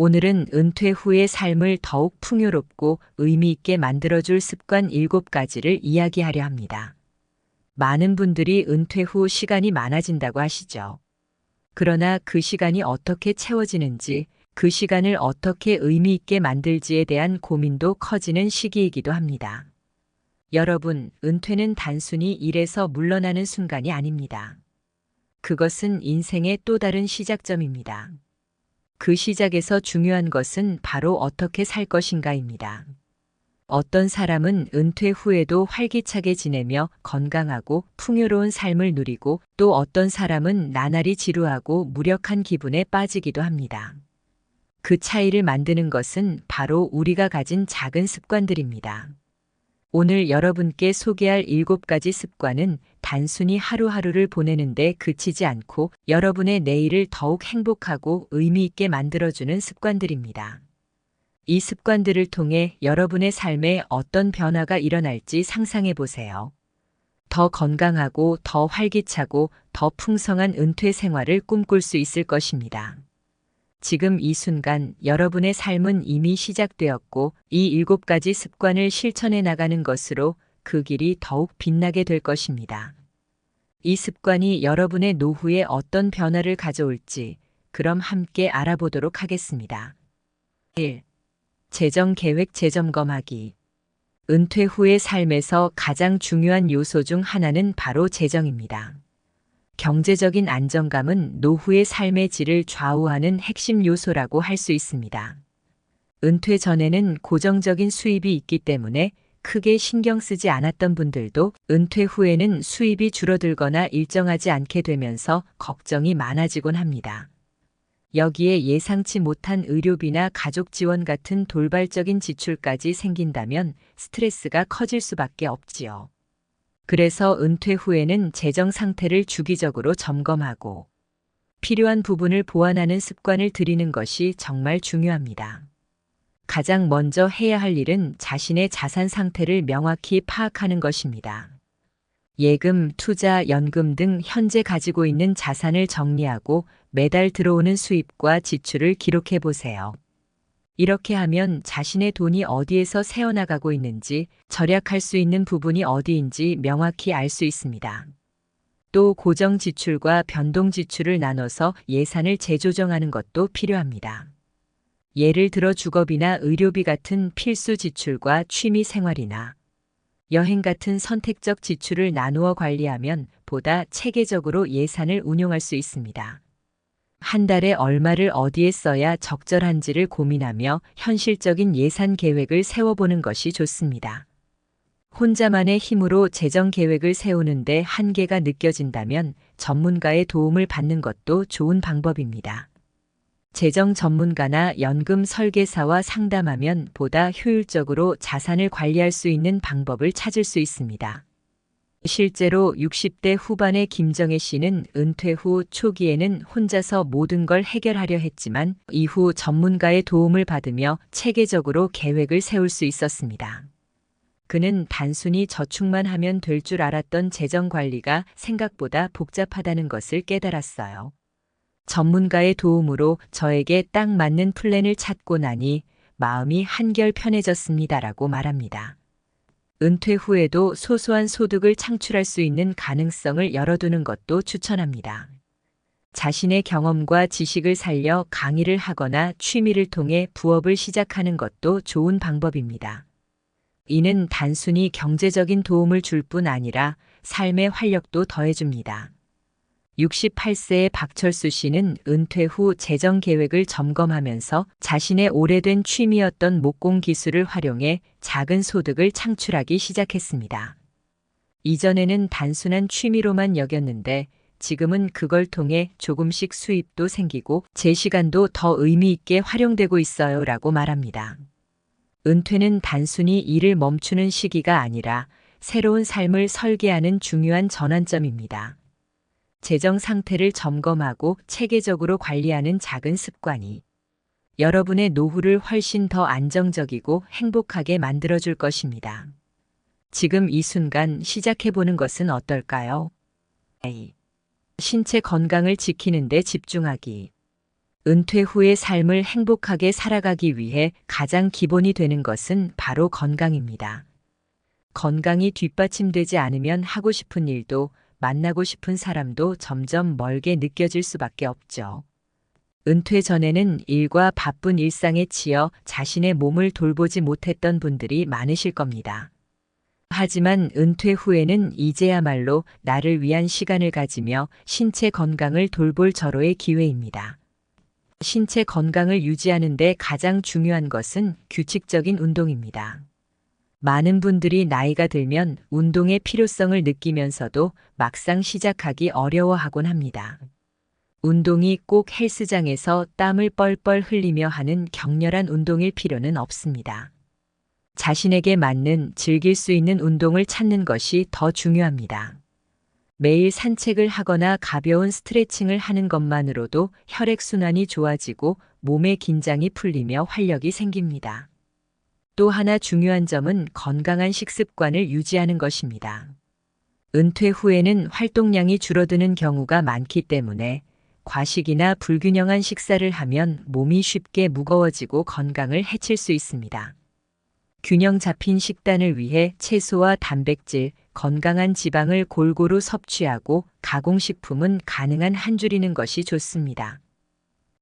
오늘은 은퇴 후의 삶을 더욱 풍요롭고 의미 있게 만들어줄 습관 7가지를 이야기하려 합니다. 많은 분들이 은퇴 후 시간이 많아진다고 하시죠. 그러나 그 시간이 어떻게 채워지는지, 그 시간을 어떻게 의미 있게 만들지에 대한 고민도 커지는 시기이기도 합니다. 여러분, 은퇴는 단순히 일에서 물러나는 순간이 아닙니다. 그것은 인생의 또 다른 시작점입니다. 그 시작에서 중요한 것은 바로 어떻게 살 것인가입니다. 어떤 사람은 은퇴 후에도 활기차게 지내며 건강하고 풍요로운 삶을 누리고 또 어떤 사람은 나날이 지루하고 무력한 기분에 빠지기도 합니다. 그 차이를 만드는 것은 바로 우리가 가진 작은 습관들입니다. 오늘 여러분께 소개할 7가지 습관은 단순히 하루하루를 보내는데 그치지 않고 여러분의 내일을 더욱 행복하고 의미 있게 만들어주는 습관들입니다. 이 습관들을 통해 여러분의 삶에 어떤 변화가 일어날지 상상해 보세요. 더 건강하고 더 활기차고 더 풍성한 은퇴 생활을 꿈꿀 수 있을 것입니다. 지금 이 순간 여러분의 삶은 이미 시작되었고 이 일곱 가지 습관을 실천해 나가는 것으로 그 길이 더욱 빛나게 될 것입니다. 이 습관이 여러분의 노후에 어떤 변화를 가져올지 그럼 함께 알아보도록 하겠습니다. 1. 재정 계획 재점검하기. 은퇴 후의 삶에서 가장 중요한 요소 중 하나는 바로 재정입니다. 경제적인 안정감은 노후의 삶의 질을 좌우하는 핵심 요소라고 할 수 있습니다. 은퇴 전에는 고정적인 수입이 있기 때문에 크게 신경 쓰지 않았던 분들도 은퇴 후에는 수입이 줄어들거나 일정하지 않게 되면서 걱정이 많아지곤 합니다. 여기에 예상치 못한 의료비나 가족 지원 같은 돌발적인 지출까지 생긴다면 스트레스가 커질 수밖에 없지요. 그래서 은퇴 후에는 재정 상태를 주기적으로 점검하고 필요한 부분을 보완하는 습관을 들이는 것이 정말 중요합니다. 가장 먼저 해야 할 일은 자신의 자산 상태를 명확히 파악하는 것입니다. 예금, 투자, 연금 등 현재 가지고 있는 자산을 정리하고 매달 들어오는 수입과 지출을 기록해 보세요. 이렇게 하면 자신의 돈이 어디에서 새어나가고 있는지 절약할 수 있는 부분이 어디인지 명확히 알 수 있습니다. 또 고정 지출과 변동 지출을 나눠서 예산을 재조정하는 것도 필요합니다. 예를 들어 주거비나 의료비 같은 필수 지출과 취미 생활이나 여행 같은 선택적 지출을 나누어 관리하면 보다 체계적으로 예산을 운용할 수 있습니다. 한 달에 얼마를 어디에 써야 적절한지를 고민하며 현실적인 예산 계획을 세워보는 것이 좋습니다. 혼자만의 힘으로 재정 계획을 세우는데 한계가 느껴진다면 전문가의 도움을 받는 것도 좋은 방법입니다. 재정 전문가나 연금 설계사와 상담하면 보다 효율적으로 자산을 관리할 수 있는 방법을 찾을 수 있습니다. 실제로 60대 후반의 김정혜 씨는 은퇴 후 초기에는 혼자서 모든 걸 해결하려 했지만 이후 전문가의 도움을 받으며 체계적으로 계획을 세울 수 있었습니다. 그는 단순히 저축만 하면 될 줄 알았던 재정 관리가 생각보다 복잡하다는 것을 깨달았어요. 전문가의 도움으로 저에게 딱 맞는 플랜을 찾고 나니 마음이 한결 편해졌습니다라고 말합니다. 은퇴 후에도 소소한 소득을 창출할 수 있는 가능성을 열어두는 것도 추천합니다. 자신의 경험과 지식을 살려 강의를 하거나 취미를 통해 부업을 시작하는 것도 좋은 방법입니다. 이는 단순히 경제적인 도움을 줄 뿐 아니라 삶의 활력도 더해줍니다. 68세의 박철수 씨는 은퇴 후 재정 계획을 점검하면서 자신의 오래된 취미였던 목공 기술을 활용해 작은 소득을 창출하기 시작했습니다. 이전에는 단순한 취미로만 여겼는데 지금은 그걸 통해 조금씩 수입도 생기고 제 시간도 더 의미 있게 활용되고 있어요 라고 말합니다. 은퇴는 단순히 일을 멈추는 시기가 아니라 새로운 삶을 설계하는 중요한 전환점입니다. 재정 상태를 점검하고 체계적으로 관리하는 작은 습관이 여러분의 노후를 훨씬 더 안정적이고 행복하게 만들어줄 것입니다. 지금 이 순간 시작해보는 것은 어떨까요? A. 신체 건강을 지키는데 집중하기. 은퇴 후의 삶을 행복하게 살아가기 위해 가장 기본이 되는 것은 바로 건강입니다. 건강이 뒷받침되지 않으면 하고 싶은 일도 만나고 싶은 사람도 점점 멀게 느껴질 수밖에 없죠. 은퇴 전에는 일과 바쁜 일상에 치여 자신의 몸을 돌보지 못했던 분들이 많으실 겁니다. 하지만 은퇴 후에는 이제야말로 나를 위한 시간을 가지며 신체 건강을 돌볼 절호의 기회입니다. 신체 건강을 유지하는데 가장 중요한 것은 규칙적인 운동입니다. 많은 분들이 나이가 들면 운동의 필요성을 느끼면서도 막상 시작하기 어려워하곤 합니다. 운동이 꼭 헬스장에서 땀을 뻘뻘 흘리며 하는 격렬한 운동일 필요는 없습니다. 자신에게 맞는 즐길 수 있는 운동을 찾는 것이 더 중요합니다. 매일 산책을 하거나 가벼운 스트레칭을 하는 것만으로도 혈액순환이 좋아지고 몸의 긴장이 풀리며 활력이 생깁니다. 또 하나 중요한 점은 건강한 식습관을 유지하는 것입니다. 은퇴 후에는 활동량이 줄어드는 경우가 많기 때문에 과식이나 불균형한 식사를 하면 몸이 쉽게 무거워지고 건강을 해칠 수 있습니다. 균형 잡힌 식단을 위해 채소와 단백질, 건강한 지방을 골고루 섭취하고 가공식품은 가능한 한 줄이는 것이 좋습니다.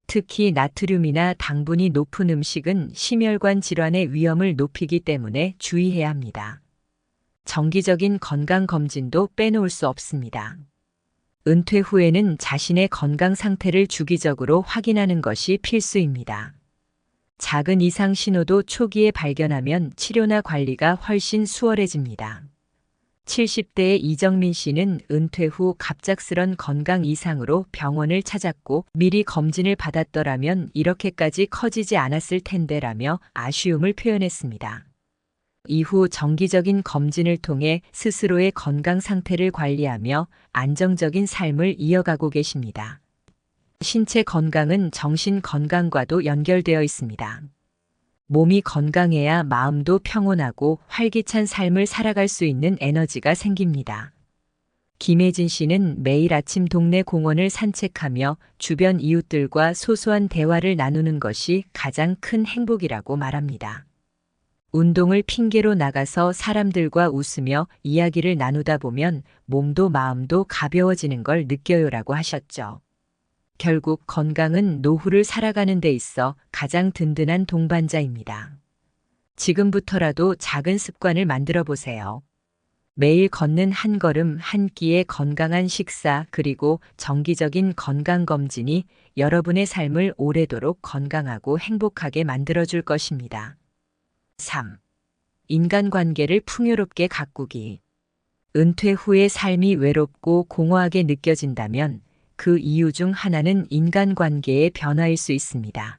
특히 나트륨이나 당분이 높은 음식은 심혈관 질환의 위험을 높이기 때문에 주의해야 합니다. 정기적인 건강 검진도 빼놓을 수 없습니다. 은퇴 후에는 자신의 건강 상태를 주기적으로 확인하는 것이 필수입니다. 작은 이상 신호도 초기에 발견하면 치료나 관리가 훨씬 수월해집니다. 70대의 이정민 씨는 은퇴 후 갑작스런 건강 이상으로 병원을 찾았고 미리 검진을 받았더라면 이렇게까지 커지지 않았을 텐데라며 아쉬움을 표현했습니다. 이후 정기적인 검진을 통해 스스로의 건강 상태를 관리하며 안정적인 삶을 이어가고 계십니다. 신체 건강은 정신 건강과도 연결되어 있습니다. 몸이 건강해야 마음도 평온하고 활기찬 삶을 살아갈 수 있는 에너지가 생깁니다. 김혜진 씨는 매일 아침 동네 공원을 산책하며 주변 이웃들과 소소한 대화를 나누는 것이 가장 큰 행복이라고 말합니다. 운동을 핑계로 나가서 사람들과 웃으며 이야기를 나누다 보면 몸도 마음도 가벼워지는 걸 느껴요라고 하셨죠. 결국 건강은 노후를 살아가는 데 있어 가장 든든한 동반자입니다. 지금부터라도 작은 습관을 만들어 보세요. 매일 걷는 한 걸음 한 끼의 건강한 식사 그리고 정기적인 건강검진이 여러분의 삶을 오래도록 건강하고 행복하게 만들어줄 것입니다. 3. 인간관계를 풍요롭게 가꾸기. 은퇴 후의 삶이 외롭고 공허하게 느껴진다면 그 이유 중 하나는 인간관계의 변화일 수 있습니다.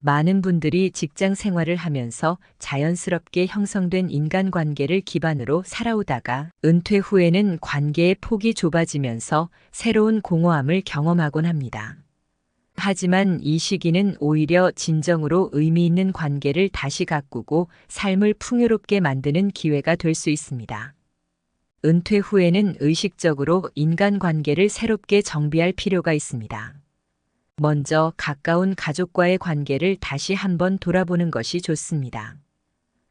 많은 분들이 직장 생활을 하면서 자연스럽게 형성된 인간관계를 기반으로 살아오다가 은퇴 후에는 관계의 폭이 좁아지면서 새로운 공허함을 경험하곤 합니다. 하지만 이 시기는 오히려 진정으로 의미 있는 관계를 다시 가꾸고 삶을 풍요롭게 만드는 기회가 될 수 있습니다. 은퇴 후에는 의식적으로 인간관계를 새롭게 정비할 필요가 있습니다. 먼저 가까운 가족과의 관계를 다시 한번 돌아보는 것이 좋습니다.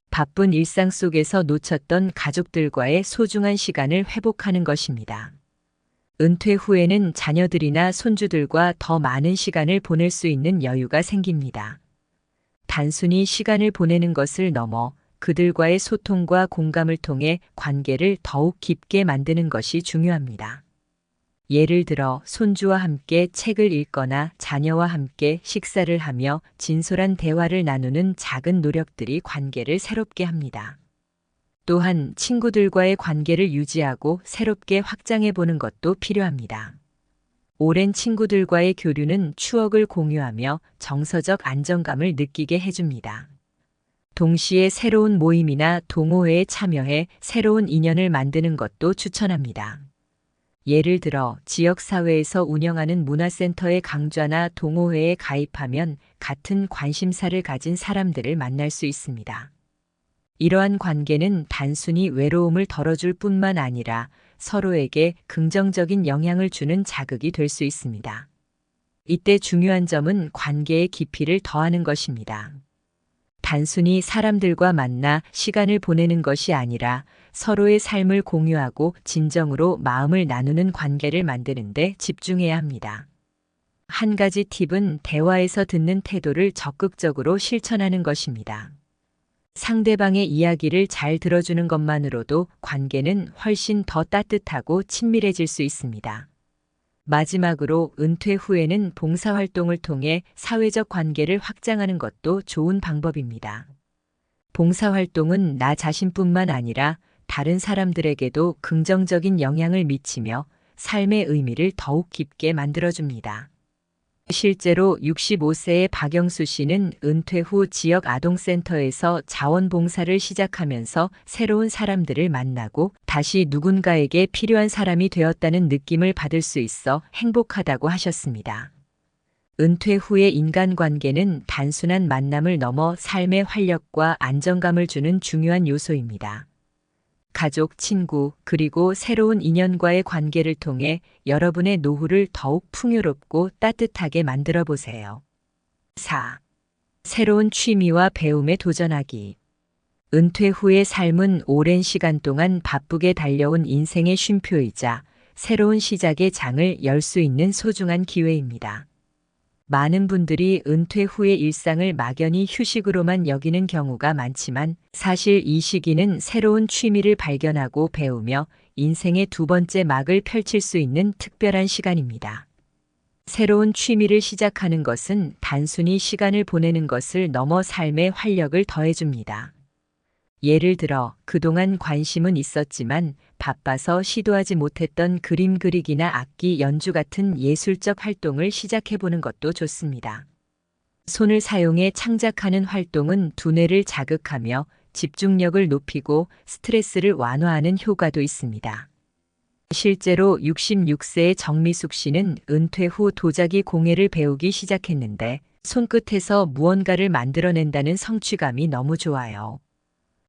바쁜 일상 속에서 놓쳤던 가족들과의 소중한 시간을 회복하는 것입니다. 은퇴 후에는 자녀들이나 손주들과 더 많은 시간을 보낼 수 있는 여유가 생깁니다. 단순히 시간을 보내는 것을 넘어 그들과의 소통과 공감을 통해 관계를 더욱 깊게 만드는 것이 중요합니다. 예를 들어 손주와 함께 책을 읽거나 자녀와 함께 식사를 하며 진솔한 대화를 나누는 작은 노력들이 관계를 새롭게 합니다. 또한 친구들과의 관계를 유지하고 새롭게 확장해 보는 것도 필요합니다. 오랜 친구들과의 교류는 추억을 공유하며 정서적 안정감을 느끼게 해줍니다. 동시에 새로운 모임이나 동호회에 참여해 새로운 인연을 만드는 것도 추천합니다. 예를 들어 지역사회에서 운영하는 문화센터의 강좌나 동호회에 가입하면 같은 관심사를 가진 사람들을 만날 수 있습니다. 이러한 관계는 단순히 외로움을 덜어줄 뿐만 아니라 서로에게 긍정적인 영향을 주는 자극이 될 수 있습니다. 이때 중요한 점은 관계의 깊이를 더하는 것입니다. 단순히 사람들과 만나 시간을 보내는 것이 아니라 서로의 삶을 공유하고 진정으로 마음을 나누는 관계를 만드는데 집중해야 합니다. 한 가지 팁은 대화에서 듣는 태도를 적극적으로 실천하는 것입니다. 상대방의 이야기를 잘 들어주는 것만으로도 관계는 훨씬 더 따뜻하고 친밀해질 수 있습니다. 마지막으로 은퇴 후에는 봉사활동을 통해 사회적 관계를 확장하는 것도 좋은 방법입니다. 봉사활동은 나 자신뿐만 아니라 다른 사람들에게도 긍정적인 영향을 미치며 삶의 의미를 더욱 깊게 만들어줍니다. 실제로 65세의 박영수 씨는 은퇴 후 지역 아동센터에서 자원봉사를 시작하면서 새로운 사람들을 만나고 다시 누군가에게 필요한 사람이 되었다는 느낌을 받을 수 있어 행복하다고 하셨습니다. 은퇴 후의 인간관계는 단순한 만남을 넘어 삶의 활력과 안정감을 주는 중요한 요소입니다. 가족, 친구, 그리고 새로운 인연과의 관계를 통해 여러분의 노후를 더욱 풍요롭고 따뜻하게 만들어 보세요. 4. 새로운 취미와 배움에 도전하기. 은퇴 후의 삶은 오랜 시간 동안 바쁘게 달려온 인생의 쉼표이자 새로운 시작의 장을 열 수 있는 소중한 기회입니다. 많은 분들이 은퇴 후의 일상을 막연히 휴식으로만 여기는 경우가 많지만 사실 이 시기는 새로운 취미를 발견하고 배우며 인생의 두 번째 막을 펼칠 수 있는 특별한 시간입니다. 새로운 취미를 시작하는 것은 단순히 시간을 보내는 것을 넘어 삶의 활력을 더해줍니다. 예를 들어 그동안 관심은 있었지만 바빠서 시도하지 못했던 그림 그리기나 악기 연주 같은 예술적 활동을 시작해보는 것도 좋습니다. 손을 사용해 창작하는 활동은 두뇌를 자극하며 집중력을 높이고 스트레스를 완화하는 효과도 있습니다. 실제로 66세의 정미숙 씨는 은퇴 후 도자기 공예를 배우기 시작했는데 손끝에서 무언가를 만들어낸다는 성취감이 너무 좋아요.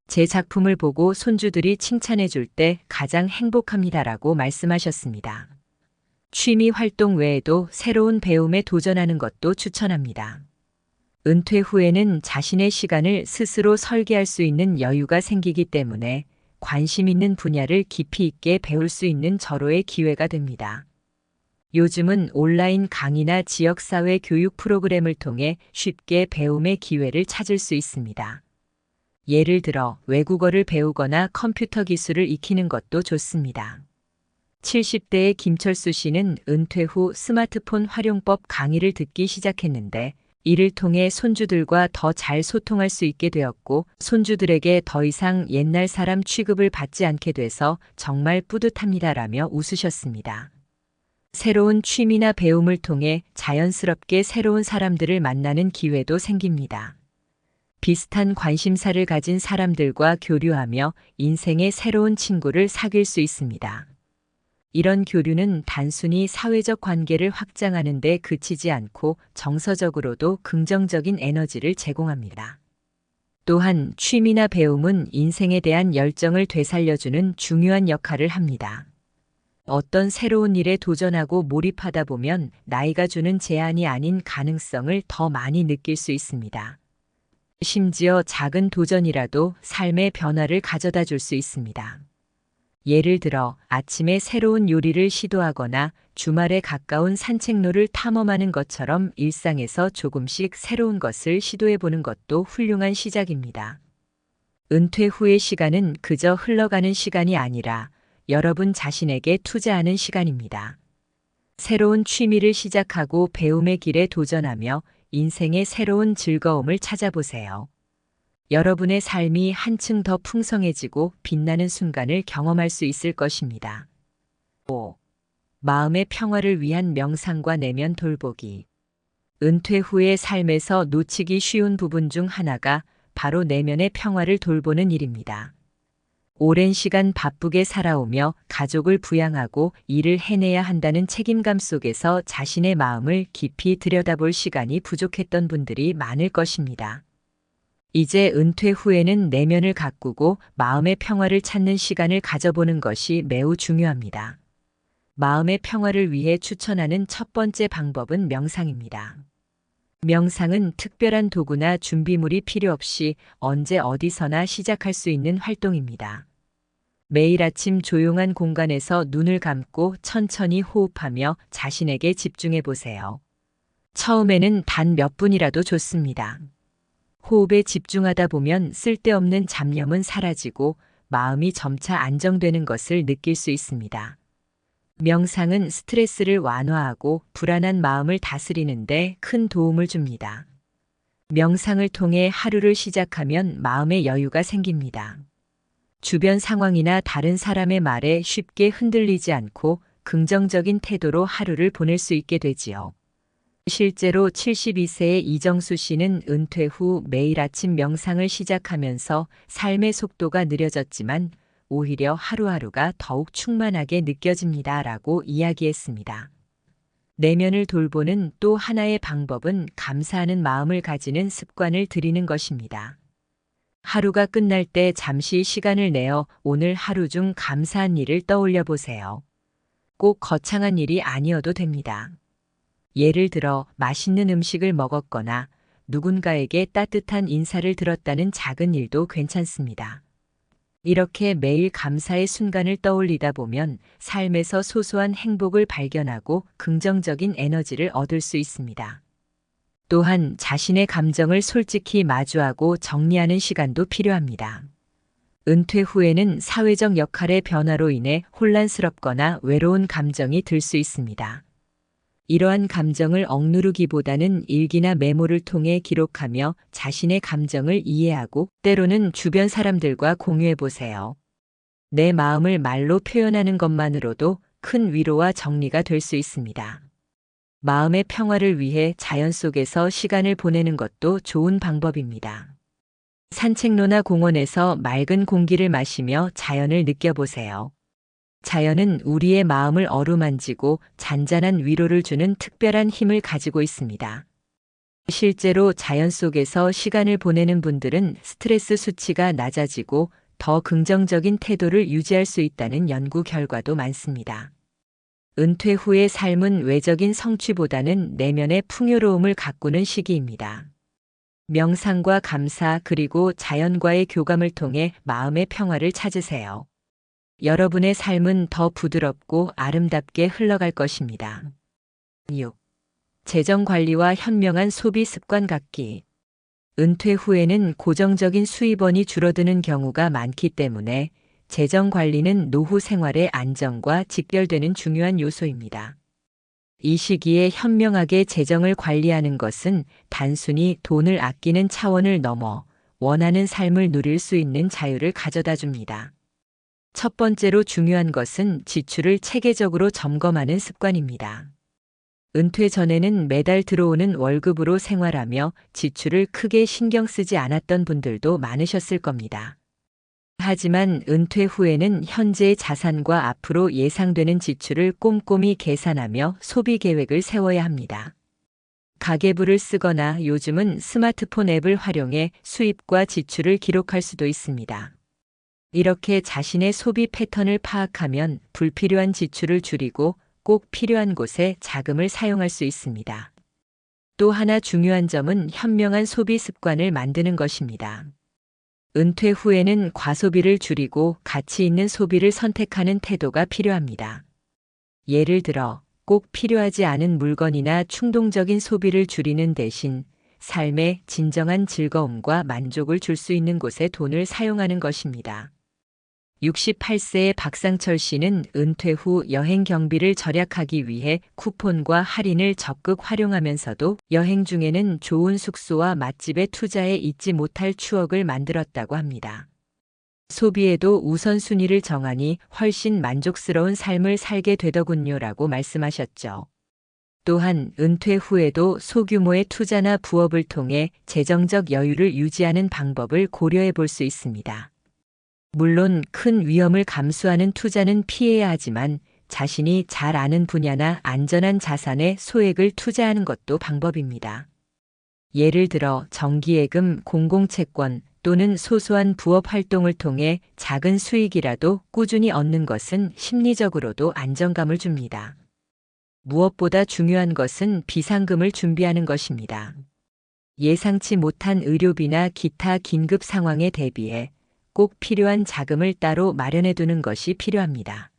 제 작품을 보고 손주들이 칭찬해 줄 때 가장 행복합니다라고 말씀하셨습니다. 취미 활동 외에도 새로운 배움에 도전하는 것도 추천합니다. 은퇴 후에는 자신의 시간을 스스로 설계할 수 있는 여유가 생기기 때문에 관심 있는 분야를 깊이 있게 배울 수 있는 절호의 기회가 됩니다. 요즘은 온라인 강의나 지역사회 교육 프로그램을 통해 쉽게 배움의 기회를 찾을 수 있습니다. 예를 들어 외국어를 배우거나 컴퓨터 기술을 익히는 것도 좋습니다. 70대의 김철수 씨는 은퇴 후 스마트폰 활용법 강의를 듣기 시작했는데 이를 통해 손주들과 더 잘 소통할 수 있게 되었고 손주들에게 더 이상 옛날 사람 취급을 받지 않게 돼서 정말 뿌듯합니다라며 웃으셨습니다. 새로운 취미나 배움을 통해 자연스럽게 새로운 사람들을 만나는 기회도 생깁니다. 비슷한 관심사를 가진 사람들과 교류하며 인생의 새로운 친구를 사귈 수 있습니다. 이런 교류는 단순히 사회적 관계를 확장하는 데 그치지 않고 정서적으로도 긍정적인 에너지를 제공합니다. 또한 취미나 배움은 인생에 대한 열정을 되살려주는 중요한 역할을 합니다. 어떤 새로운 일에 도전하고 몰입하다 보면 나이가 주는 제한이 아닌 가능성을 더 많이 느낄 수 있습니다. 심지어 작은 도전이라도 삶의 변화를 가져다 줄 수 있습니다. 예를 들어 아침에 새로운 요리를 시도하거나 주말에 가까운 산책로를 탐험하는 것처럼 일상에서 조금씩 새로운 것을 시도해 보는 것도 훌륭한 시작입니다. 은퇴 후의 시간은 그저 흘러가는 시간이 아니라 여러분 자신에게 투자하는 시간입니다. 새로운 취미를 시작하고 배움의 길에 도전하며 인생의 새로운 즐거움을 찾아보세요. 여러분의 삶이 한층 더 풍성해지고 빛나는 순간을 경험할 수 있을 것입니다. 5. 마음의 평화를 위한 명상과 내면 돌보기. 은퇴 후의 삶에서 놓치기 쉬운 부분 중 하나가 바로 내면의 평화를 돌보는 일입니다. 오랜 시간 바쁘게 살아오며 가족을 부양하고 일을 해내야 한다는 책임감 속에서 자신의 마음을 깊이 들여다볼 시간이 부족했던 분들이 많을 것입니다. 이제 은퇴 후에는 내면을 가꾸고 마음의 평화를 찾는 시간을 가져보는 것이 매우 중요합니다. 마음의 평화를 위해 추천하는 첫 번째 방법은 명상입니다. 명상은 특별한 도구나 준비물이 필요 없이 언제 어디서나 시작할 수 있는 활동입니다. 매일 아침 조용한 공간에서 눈을 감고 천천히 호흡하며 자신에게 집중해 보세요. 처음에는 단 몇 분이라도 좋습니다. 호흡에 집중하다 보면 쓸데없는 잡념은 사라지고 마음이 점차 안정되는 것을 느낄 수 있습니다. 명상은 스트레스를 완화하고 불안한 마음을 다스리는데 큰 도움을 줍니다. 명상을 통해 하루를 시작하면 마음의 여유가 생깁니다. 주변 상황이나 다른 사람의 말에 쉽게 흔들리지 않고 긍정적인 태도로 하루를 보낼 수 있게 되지요. 실제로 72세의 이정수 씨는 은퇴 후 매일 아침 명상을 시작하면서 삶의 속도가 느려졌지만 오히려 하루하루가 더욱 충만하게 느껴집니다. 라고 이야기했습니다. 내면을 돌보는 또 하나의 방법은 감사하는 마음을 가지는 습관을 들이는 것입니다. 하루가 끝날 때 잠시 시간을 내어 오늘 하루 중 감사한 일을 떠올려 보세요. 꼭 거창한 일이 아니어도 됩니다. 예를 들어 맛있는 음식을 먹었거나 누군가에게 따뜻한 인사를 들었다는 작은 일도 괜찮습니다. 이렇게 매일 감사의 순간을 떠올리다 보면 삶에서 소소한 행복을 발견하고 긍정적인 에너지를 얻을 수 있습니다. 또한 자신의 감정을 솔직히 마주하고 정리하는 시간도 필요합니다. 은퇴 후에는 사회적 역할의 변화로 인해 혼란스럽거나 외로운 감정이 들 수 있습니다. 이러한 감정을 억누르기보다는 일기나 메모를 통해 기록하며 자신의 감정을 이해하고 때로는 주변 사람들과 공유해 보세요. 내 마음을 말로 표현하는 것만으로도 큰 위로와 정리가 될 수 있습니다. 마음의 평화를 위해 자연 속에서 시간을 보내는 것도 좋은 방법입니다. 산책로나 공원에서 맑은 공기를 마시며 자연을 느껴보세요. 자연은 우리의 마음을 어루만지고 잔잔한 위로를 주는 특별한 힘을 가지고 있습니다. 실제로 자연 속에서 시간을 보내는 분들은 스트레스 수치가 낮아지고 더 긍정적인 태도를 유지할 수 있다는 연구 결과도 많습니다. 은퇴 후의 삶은 외적인 성취보다는 내면의 풍요로움을 가꾸는 시기입니다. 명상과 감사 그리고 자연과의 교감을 통해 마음의 평화를 찾으세요. 여러분의 삶은 더 부드럽고 아름답게 흘러갈 것입니다. 6. 재정 관리와 현명한 소비 습관 갖기. 은퇴 후에는 고정적인 수입원이 줄어드는 경우가 많기 때문에 재정 관리는 노후 생활의 안정과 직결되는 중요한 요소입니다. 이 시기에 현명하게 재정을 관리하는 것은 단순히 돈을 아끼는 차원을 넘어 원하는 삶을 누릴 수 있는 자유를 가져다 줍니다. 첫 번째로 중요한 것은 지출을 체계적으로 점검하는 습관입니다. 은퇴 전에는 매달 들어오는 월급으로 생활하며 지출을 크게 신경 쓰지 않았던 분들도 많으셨을 겁니다. 하지만 은퇴 후에는 현재의 자산과 앞으로 예상되는 지출을 꼼꼼히 계산하며 소비 계획을 세워야 합니다. 가계부를 쓰거나 요즘은 스마트폰 앱을 활용해 수입과 지출을 기록할 수도 있습니다. 이렇게 자신의 소비 패턴을 파악하면 불필요한 지출을 줄이고 꼭 필요한 곳에 자금을 사용할 수 있습니다. 또 하나 중요한 점은 현명한 소비 습관을 만드는 것입니다. 은퇴 후에는 과소비를 줄이고 가치 있는 소비를 선택하는 태도가 필요합니다. 예를 들어 꼭 필요하지 않은 물건이나 충동적인 소비를 줄이는 대신 삶의 진정한 즐거움과 만족을 줄 수 있는 곳에 돈을 사용하는 것입니다. 68세의 박상철 씨는 은퇴 후 여행 경비를 절약하기 위해 쿠폰과 할인을 적극 활용하면서도 여행 중에는 좋은 숙소와 맛집에 투자해 잊지 못할 추억을 만들었다고 합니다. 소비에도 우선순위를 정하니 훨씬 만족스러운 삶을 살게 되더군요라고 말씀하셨죠. 또한 은퇴 후에도 소규모의 투자나 부업을 통해 재정적 여유를 유지하는 방법을 고려해 볼 수 있습니다. 물론 큰 위험을 감수하는 투자는 피해야 하지만 자신이 잘 아는 분야나 안전한 자산에 소액을 투자하는 것도 방법입니다. 예를 들어 정기예금, 공공채권, 또는 소소한 부업 활동을 통해 작은 수익이라도 꾸준히 얻는 것은 심리적으로도 안정감을 줍니다. 무엇보다 중요한 것은 비상금을 준비하는 것입니다. 예상치 못한 의료비나 기타 긴급 상황에 대비해 꼭 필요한 자금을 따로 마련해 두는 것이 필요합니다.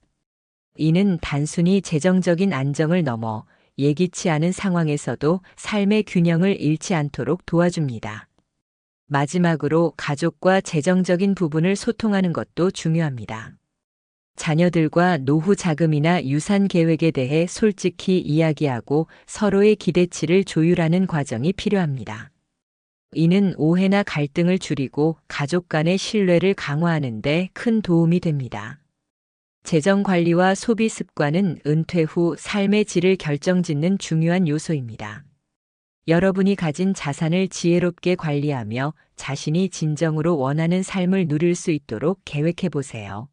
이는 단순히 재정적인 안정을 넘어 예기치 않은 상황에서도 삶의 균형을 잃지 않도록 도와줍니다. 마지막으로 가족과 재정적인 부분을 소통하는 것도 중요합니다. 자녀들과 노후 자금이나 유산 계획에 대해 솔직히 이야기하고 서로의 기대치를 조율하는 과정이 필요합니다. 이는 오해나 갈등을 줄이고 가족 간의 신뢰를 강화하는 데 큰 도움이 됩니다. 재정 관리와 소비 습관은 은퇴 후 삶의 질을 결정짓는 중요한 요소입니다. 여러분이 가진 자산을 지혜롭게 관리하며 자신이 진정으로 원하는 삶을 누릴 수 있도록 계획해 보세요.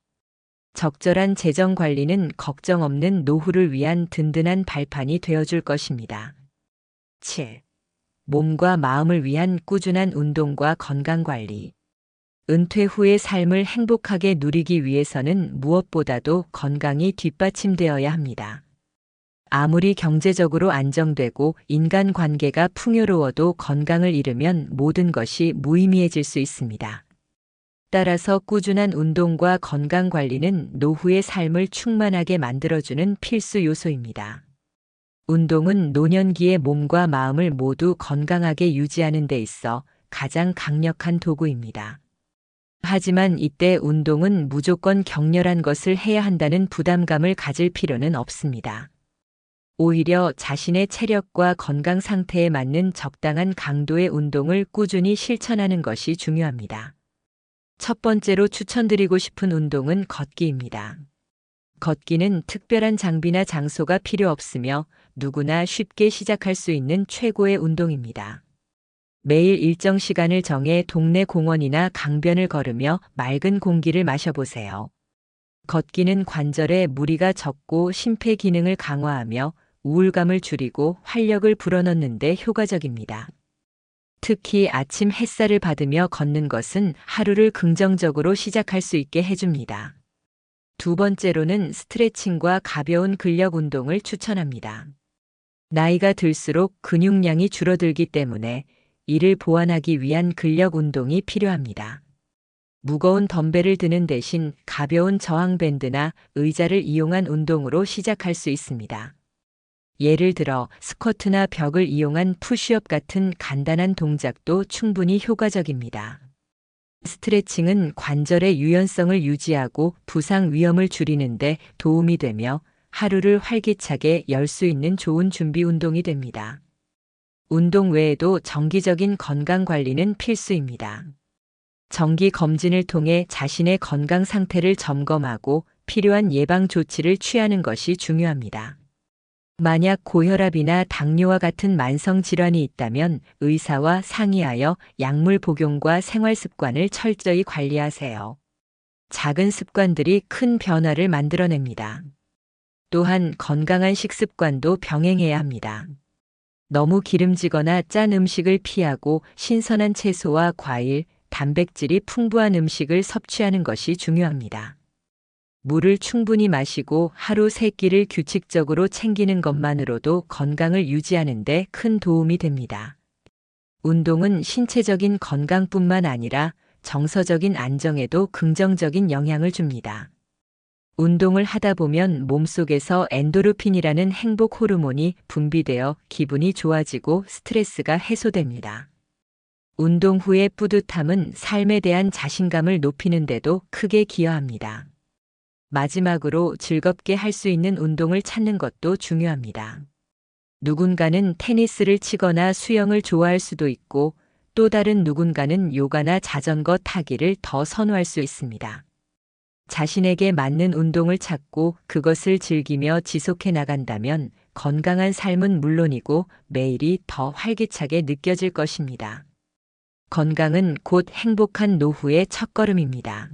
적절한 재정 관리는 걱정 없는 노후를 위한 든든한 발판이 되어줄 것입니다. 7. 몸과 마음을 위한 꾸준한 운동과 건강 관리. 은퇴 후의 삶을 행복하게 누리기 위해서는 무엇보다도 건강이 뒷받침되어야 합니다. 아무리 경제적으로 안정되고 인간 관계가 풍요로워도 건강을 잃으면 모든 것이 무의미해질 수 있습니다. 따라서 꾸준한 운동과 건강 관리는 노후의 삶을 충만하게 만들어주는 필수 요소입니다. 운동은 노년기의 몸과 마음을 모두 건강하게 유지하는 데 있어 가장 강력한 도구입니다. 하지만 이때 운동은 무조건 격렬한 것을 해야 한다는 부담감을 가질 필요는 없습니다. 오히려 자신의 체력과 건강 상태에 맞는 적당한 강도의 운동을 꾸준히 실천하는 것이 중요합니다. 첫 번째로 추천드리고 싶은 운동은 걷기입니다. 걷기는 특별한 장비나 장소가 필요 없으며 누구나 쉽게 시작할 수 있는 최고의 운동입니다. 매일 일정 시간을 정해 동네 공원이나 강변을 걸으며 맑은 공기를 마셔보세요. 걷기는 관절에 무리가 적고 심폐 기능을 강화하며 우울감을 줄이고 활력을 불어넣는데 효과적입니다. 특히 아침 햇살을 받으며 걷는 것은 하루를 긍정적으로 시작할 수 있게 해줍니다. 두 번째로는 스트레칭과 가벼운 근력 운동을 추천합니다. 나이가 들수록 근육량이 줄어들기 때문에 이를 보완하기 위한 근력 운동이 필요합니다. 무거운 덤벨을 드는 대신 가벼운 저항밴드나 의자를 이용한 운동으로 시작할 수 있습니다. 예를 들어 스쿼트나 벽을 이용한 푸시업 같은 간단한 동작도 충분히 효과적입니다. 스트레칭은 관절의 유연성을 유지하고 부상 위험을 줄이는데 도움이 되며 하루를 활기차게 열 수 있는 좋은 준비 운동이 됩니다. 운동 외에도 정기적인 건강 관리는 필수입니다. 정기 검진을 통해 자신의 건강 상태를 점검하고 필요한 예방 조치를 취하는 것이 중요합니다. 만약 고혈압이나 당뇨와 같은 만성 질환이 있다면 의사와 상의하여 약물 복용과 생활 습관을 철저히 관리하세요. 작은 습관들이 큰 변화를 만들어냅니다. 또한 건강한 식습관도 병행해야 합니다. 너무 기름지거나 짠 음식을 피하고 신선한 채소와 과일, 단백질이 풍부한 음식을 섭취하는 것이 중요합니다. 물을 충분히 마시고 하루 세 끼를 규칙적으로 챙기는 것만으로도 건강을 유지하는 데 큰 도움이 됩니다. 운동은 신체적인 건강뿐만 아니라 정서적인 안정에도 긍정적인 영향을 줍니다. 운동을 하다 보면 몸속에서 엔도르핀이라는 행복 호르몬이 분비되어 기분이 좋아지고 스트레스가 해소됩니다. 운동 후의 뿌듯함은 삶에 대한 자신감을 높이는데도 크게 기여합니다. 마지막으로 즐겁게 할 수 있는 운동을 찾는 것도 중요합니다. 누군가는 테니스를 치거나 수영을 좋아할 수도 있고 또 다른 누군가는 요가나 자전거 타기를 더 선호할 수 있습니다. 자신에게 맞는 운동을 찾고 그것을 즐기며 지속해 나간다면 건강한 삶은 물론이고 매일이 더 활기차게 느껴질 것입니다. 건강은 곧 행복한 노후의 첫걸음입니다.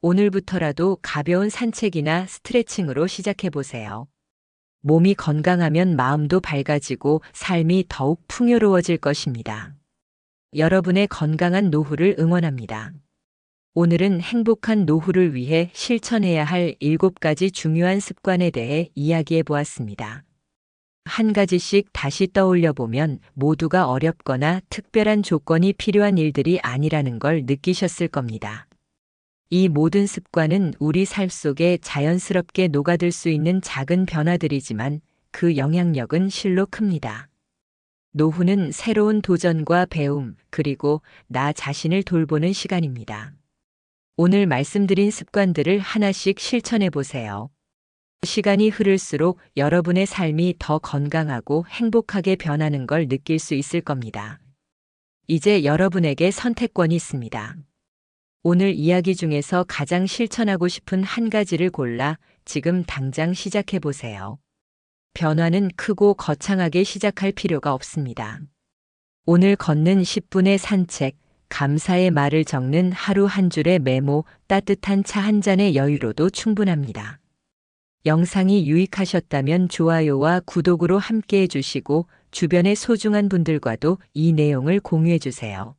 오늘부터라도 가벼운 산책이나 스트레칭으로 시작해 보세요. 몸이 건강하면 마음도 밝아지고 삶이 더욱 풍요로워질 것입니다. 여러분의 건강한 노후를 응원합니다. 오늘은 행복한 노후를 위해 실천해야 할 7가지 중요한 습관에 대해 이야기해 보았습니다. 한 가지씩 다시 떠올려 보면 모두가 어렵거나 특별한 조건이 필요한 일들이 아니라는 걸 느끼셨을 겁니다. 이 모든 습관은 우리 삶 속에 자연스럽게 녹아들 수 있는 작은 변화들이지만 그 영향력은 실로 큽니다. 노후는 새로운 도전과 배움, 그리고 나 자신을 돌보는 시간입니다. 오늘 말씀드린 습관들을 하나씩 실천해 보세요. 시간이 흐를수록 여러분의 삶이 더 건강하고 행복하게 변하는 걸 느낄 수 있을 겁니다. 이제 여러분에게 선택권이 있습니다. 오늘 이야기 중에서 가장 실천하고 싶은 한 가지를 골라 지금 당장 시작해 보세요. 변화는 크고 거창하게 시작할 필요가 없습니다. 오늘 걷는 10분의 산책, 감사의 말을 적는 하루 한 줄의 메모, 따뜻한 차 한 잔의 여유로도 충분합니다. 영상이 유익하셨다면 좋아요와 구독으로 함께 해 주시고 주변의 소중한 분들과도 이 내용을 공유해 주세요.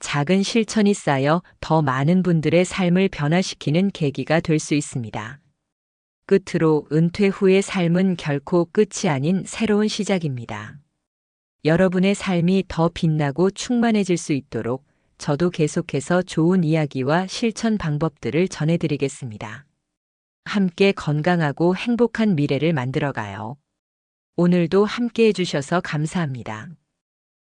작은 실천이 쌓여 더 많은 분들의 삶을 변화시키는 계기가 될 수 있습니다. 끝으로 은퇴 후의 삶은 결코 끝이 아닌 새로운 시작입니다. 여러분의 삶이 더 빛나고 충만해질 수 있도록 저도 계속해서 좋은 이야기와 실천 방법들을 전해드리겠습니다. 함께 건강하고 행복한 미래를 만들어가요. 오늘도 함께 해주셔서 감사합니다.